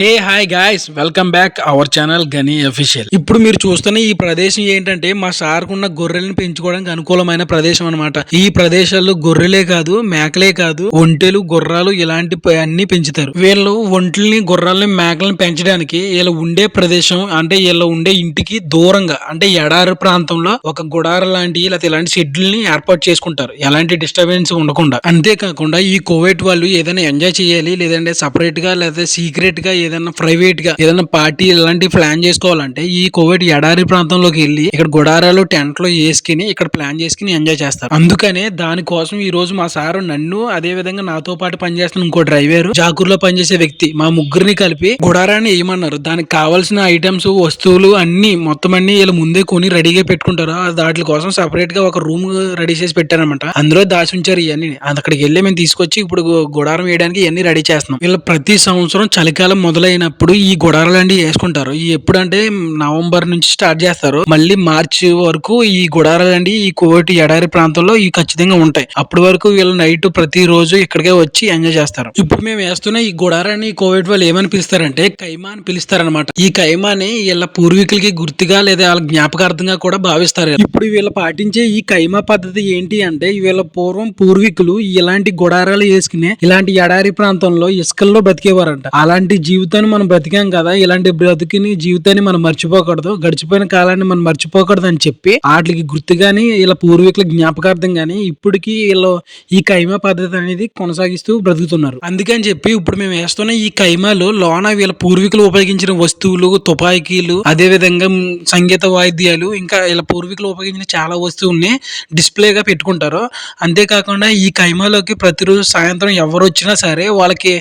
Hey hi guys welcome back our channel Gani official ఇప్పుడు మీరు చూస్తున్న ఈ ప్రదేశం ఏంటంటే మా సార్కున్న గొర్రెలను పెంచుకోవడానికి అనుకూలమైన ప్రదేశం అన్నమాట. ఈ ప్రదేశాల్లో గొర్రెలే కాదు మేకలే కాదు ఒంటెలు గుర్రాలు ఇలాంటి అన్ని పెంచుతారు. వీళ్ళు ఒంట్లని గుర్రాలని మేకలను పెంచడానికి వీళ్ళు ఉండే ప్రదేశం అంటే వీళ్ళు ఉండే ఇంటికి దూరంగా అంటే ఎడారి ప్రాంతంలో ఒక గుడార లాంటి లేకపోతే ఇలాంటి షెడ్యూల్ని ఏర్పాటు చేసుకుంటారు. ఎలాంటి డిస్టర్బెన్స్ ఉండకుండా. అంతేకాకుండా ఈ కోవిడ్ వాళ్ళు ఏదైనా ఎంజాయ్ చేయాలి లేదంటే సపరేట్గా లేదా సీక్రెట్గా ఏదైనా ప్రైవేట్గా ఏదైనా పార్టీ ఇలాంటివి ప్లాన్ చేసుకోవాలంటే ఈ కోవిడ్ ఎడారి ప్రాంతంలోకి వెళ్ళి ఇక్కడ గుడారాలు టెంట్లో వేసుకుని ఇక్కడ ప్లాన్ చేసుకుని ఎంజాయ్ చేస్తారు. అందుకనే దానికోసం ఈ రోజు మా సారు నన్ను అదే విధంగా నాతో పాటు పనిచేస్తున్న ఇంకో డ్రైవర్ జాకూర్లో పనిచేసే వ్యక్తి మా ముగ్గురిని కలిపి గుడారాన్ని వేయమన్నారు. దానికి కావాల్సిన ఐటమ్స్ వస్తువులు అన్ని మొత్తం అన్ని వీళ్ళు ముందే కొని రెడీగా పెట్టుకుంటారు. ఆ వాటి కోసం సపరేట్గా ఒక రూమ్ రెడీ చేసి పెట్టారనమాట అందులో దాచి ఉంచారు ఇవన్నీ. అక్కడికి వెళ్ళి మేము తీసుకొచ్చి ఇప్పుడు గుడారం వేయడానికి ఇవన్నీ రెడీ చేస్తున్నాం. వీళ్ళు ప్రతి సంవత్సరం చలికాలం మొదలు మొదలైనప్పుడు ఈ గుడారాలండి వేసుకుంటారు. ఈ ఎప్పుడంటే నవంబర్ నుంచి స్టార్ట్ చేస్తారు. మళ్ళీ మార్చి వరకు ఈ గుడారాలండి ఈ కోటి ఎడారి ప్రాంతంలో ఈ ఖచ్చితంగా ఉంటాయి. అప్పటి వరకు వీళ్ళు నైట్ ప్రతి రోజు ఇక్కడికే వచ్చి ఎంజాయ్ చేస్తారు. ఇప్పుడు మేము వేస్తున్న ఈ గుడారాన్ని కోవిడ్ వాళ్ళు ఏమని పిలుస్తారంటే కైమా అని పిలుస్తారనమాట ఈ కైమాని వీళ్ళ పూర్వీకులకి గుర్తుగా లేదా వాళ్ళ జ్ఞాపకార్థంగా కూడా భావిస్తారు. ఇప్పుడు వీళ్ళు పాటించే ఈ కైమా పద్ధతి ఏంటి అంటే వీళ్ళ పూర్వం పూర్వీకులు ఇలాంటి గుడారాలు వేసుకునే ఇలాంటి ఎడారి ప్రాంతంలో ఇసుకల్లో బ్రతికేవారంట అలాంటి జీవితాన్ని మనం బ్రతికాం కదా ఇలాంటి బ్రతికిని జీవితాన్ని మనం మర్చిపోకూడదు. గడిచిపోయిన కాలాన్ని మనం మర్చిపోకూడదు అని చెప్పి వాటికి గుర్తు కానీ ఇలా పూర్వీకుల జ్ఞాపకార్థం గాని ఇప్పటికీ వీళ్ళు ఈ కైమా పద్ధతి అనేది కొనసాగిస్తూ బ్రతుకుతున్నారు. అందుకని చెప్పి ఇప్పుడు మేము వేస్తున్న ఈ కైమాలు లోన వీళ్ళ పూర్వీకులు ఉపయోగించిన వస్తువులు తుపాకీలు అదే విధంగా సంగీత వాయిద్యాలు ఇంకా ఇలా పూర్వీకులు ఉపయోగించిన చాలా వస్తువుల్ని డిస్ప్లేగా పెట్టుకుంటారు. అంతేకాకుండా ఈ కైమాలోకి ప్రతిరోజు సాయంత్రం ఎవరు వచ్చినా సరే వాళ్ళకి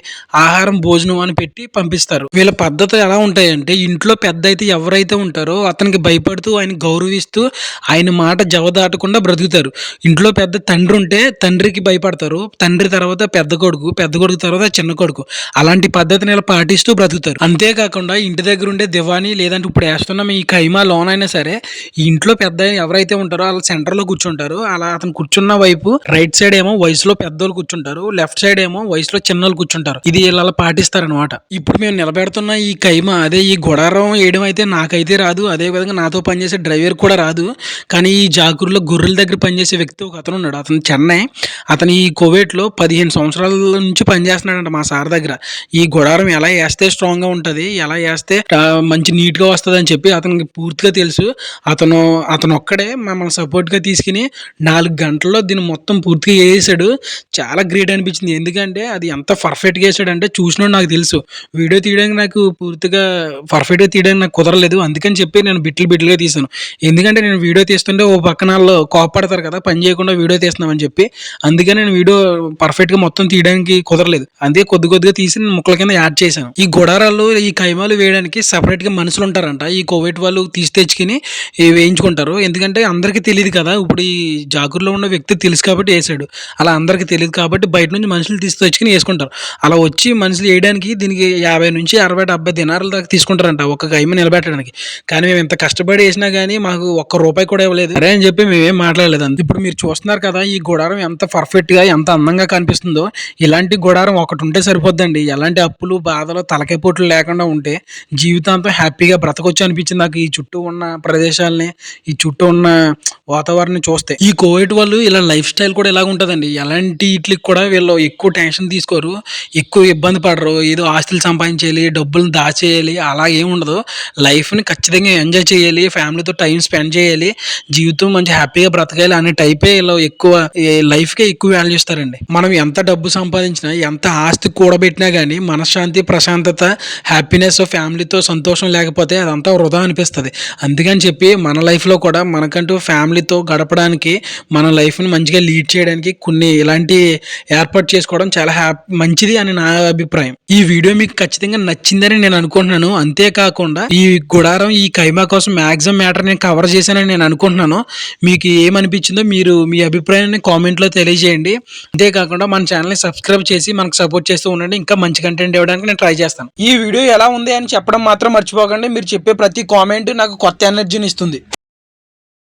ఆహారం భోజనం అని పెట్టి పంపిస్తారు. వీళ్ళ పద్ధతులు ఎలా ఉంటాయంటే ఇంట్లో పెద్ద అయితే ఎవరైతే ఉంటారో అతనికి భయపడుతూ ఆయన గౌరవిస్తూ ఆయన మాట జవదాటకుండా బ్రతుకుతారు. ఇంట్లో పెద్ద తండ్రి ఉంటే తండ్రికి భయపడతారు. తండ్రి తర్వాత పెద్ద కొడుకు పెద్ద కొడుకు తర్వాత చిన్న కొడుకు. అలాంటి పద్ధతిని ఇలా పాటిస్తూ బ్రతుకుతారు. అంతేకాకుండా ఇంటి దగ్గర ఉండే దివాని లేదంటే ఇప్పుడు వేస్తున్నాం ఈ కైమా లోన్ అయినా సరే ఇంట్లో పెద్ద ఎవరైతే ఉంటారో వాళ్ళ సెంటర్లో కూర్చుంటారు. అలా అతను కూర్చున్న వైపు రైట్ సైడ్ ఏమో వయసులో పెద్దోళ్ళు కూర్చుంటారు. లెఫ్ట్ సైడ్ ఏమో వయసులో చిన్నోళ్ళు కూర్చుంటారు. ఇది ఇలా పాటిస్తారనమాట ఇప్పుడు మేము నిలబెడుతున్న ఈ కైమ అదే ఈ గుడారం వేయడం అయితే నాకైతే రాదు. అదే విధంగా నాతో పనిచేసే డ్రైవర్ కూడా రాదు. కానీ ఈ జాకూరులో గొర్రెల దగ్గర పనిచేసే వ్యక్తి ఒక అతను ఉన్నాడు. అతను చెన్నై. అతను ఈ కోవేట్లో పదిహేను సంవత్సరాల నుంచి పనిచేస్తున్నాడంట మా సార్ దగ్గర. ఈ గుడారం ఎలా వేస్తే స్ట్రాంగ్గా ఉంటుంది ఎలా వేస్తే మంచి నీట్గా వస్తుంది అని చెప్పి అతనికి పూర్తిగా తెలుసు. అతను అతను ఒక్కడే మమ్మల్ని సపోర్ట్గా తీసుకుని నాలుగు గంటల్లో దీన్ని మొత్తం పూర్తిగా వేసాడు. చాలా గ్రేట్ అనిపించింది. ఎందుకంటే అది ఎంత పర్ఫెక్ట్గా వేసాడంటే చూసినోడు నాకు తెలుసు. వీడియో తీయడానికి నాకు పూర్తిగా పర్ఫెక్ట్గా తీయడానికి నాకు కుదరలేదు. అందుకని చెప్పి నేను బిట్లు బిట్లుగా తీసాను ఎందుకంటే నేను వీడియో తీస్తుంటే ఓ పక్కన వాళ్ళు కోపడతారు కదా పని చేయకుండా వీడియో తీస్తున్నామని చెప్పి. అందుకని నేను వీడియో పర్ఫెక్ట్గా మొత్తం తీయడానికి కుదరలేదు. అందుకే కొద్ది కొద్దిగా తీసి నేను ముక్కల కింద యాడ్ చేశాను. ఈ గుడారాలు ఈ కైమాలు వేయడానికి సపరేట్గా మనుషులు ఉంటారంట. ఈ కోవిడ్ వాళ్ళు తీసి తెచ్చుకుని వేయించుకుంటారు. ఎందుకంటే అందరికీ తెలియదు కదా ఇప్పుడు ఈ జాగూర్లో ఉన్న వ్యక్తి తెలుసు కాబట్టి వేసాడు అలా అందరికీ తెలియదు కాబట్టి బయట నుంచి మనుషులు తీసి తెచ్చుకుని వేసుకుంటారు. అలా వచ్చి మనుషులు వేయడానికి దీనికి యాభై నుంచి అరవై డెబ్బై దినారుల దాకా తీసుకుంటారంట ఒక గైమ్ నిలబెట్టడానికి. కానీ మేము ఇంత కష్టపడి వేసినా కానీ మాకు ఒక్క రూపాయి కూడా ఇవ్వలేదు. అరే అని చెప్పి మేమేం మాట్లాడలేదు అంత. ఇప్పుడు మీరు చూస్తున్నారు కదా ఈ గుడారం ఎంత పర్ఫెక్ట్గా ఎంత అందంగా కనిపిస్తుందో. ఇలాంటి గుడారం ఒకటి ఉంటే సరిపోద్దండి. ఎలాంటి అప్పులు బాధలు తలకే పోట్లు లేకుండా ఉంటే జీవితాంతం హ్యాపీగా బ్రతకొచ్చు అనిపించింది నాకు. ఈ చుట్టూ ఉన్న ప్రదేశాలని ఈ చుట్టూ ఉన్న వాతావరణం చూస్తే. ఈ కోవిడ్ వాళ్ళు ఇలా లైఫ్ స్టైల్ కూడా ఇలా ఉంటుందండి. ఎలాంటి వీటికి కూడా వీళ్ళు ఎక్కువ టెన్షన్ తీసుకోరు. ఎక్కువ ఇబ్బంది పడరు. ఏదో ఆస్తులు సంపాదించేయాలి డబ్బులు దాచేయాలి అలా ఏమి ఉండదు. లైఫ్ని ఖచ్చితంగా ఎంజాయ్ చేయాలి ఫ్యామిలీతో టైం స్పెండ్ చేయాలి జీవితం మంచి హ్యాపీగా బ్రతకాలి అనే టైపే ఇలా ఎక్కువ లైఫ్కే ఎక్కువ వాల్యూ ఇస్తారండి. మనం ఎంత డబ్బు సంపాదించినా ఎంత ఆస్తి కూడబెట్టినా కానీ మనశ్శాంతి ప్రశాంతత హ్యాపీనెస్ ఫ్యామిలీతో సంతోషం లేకపోతే అదంతా వృధా అనిపిస్తుంది. అందుకని చెప్పి మన లైఫ్లో కూడా మనకంటూ ఫ్యామిలీ ఫ్యామిలీతో గడపడానికి మన లైఫ్ని మంచిగా లీడ్ చేయడానికి కొన్ని ఇలాంటి ఏర్పాటు చేసుకోవడం చాలా హ్యాపీ మంచిది అని నా అభిప్రాయం. ఈ వీడియో మీకు ఖచ్చితంగా నచ్చిందని నేను అనుకుంటున్నాను. అంతేకాకుండా ఈ గుడారం ఈ కైమా కోసం మ్యాక్సిమం మ్యాటర్ నేను కవర్ చేశానని నేను అనుకుంటున్నాను. మీకు ఏమనిపించిందో మీరు మీ అభిప్రాయాన్ని కామెంట్లో తెలియజేయండి. అంతేకాకుండా మన ఛానల్ని సబ్స్క్రైబ్ చేసి మనకు సపోర్ట్ చేస్తూ ఉండండి. ఇంకా మంచి కంటెంట్ ఇవ్వడానికి నేను ట్రై చేస్తాను. ఈ వీడియో ఎలా ఉంది అని చెప్పడం మాత్రం మర్చిపోకండి. మీరు చెప్పే ప్రతి కామెంట్ నాకు కొత్త ఎనర్జీని ఇస్తుంది.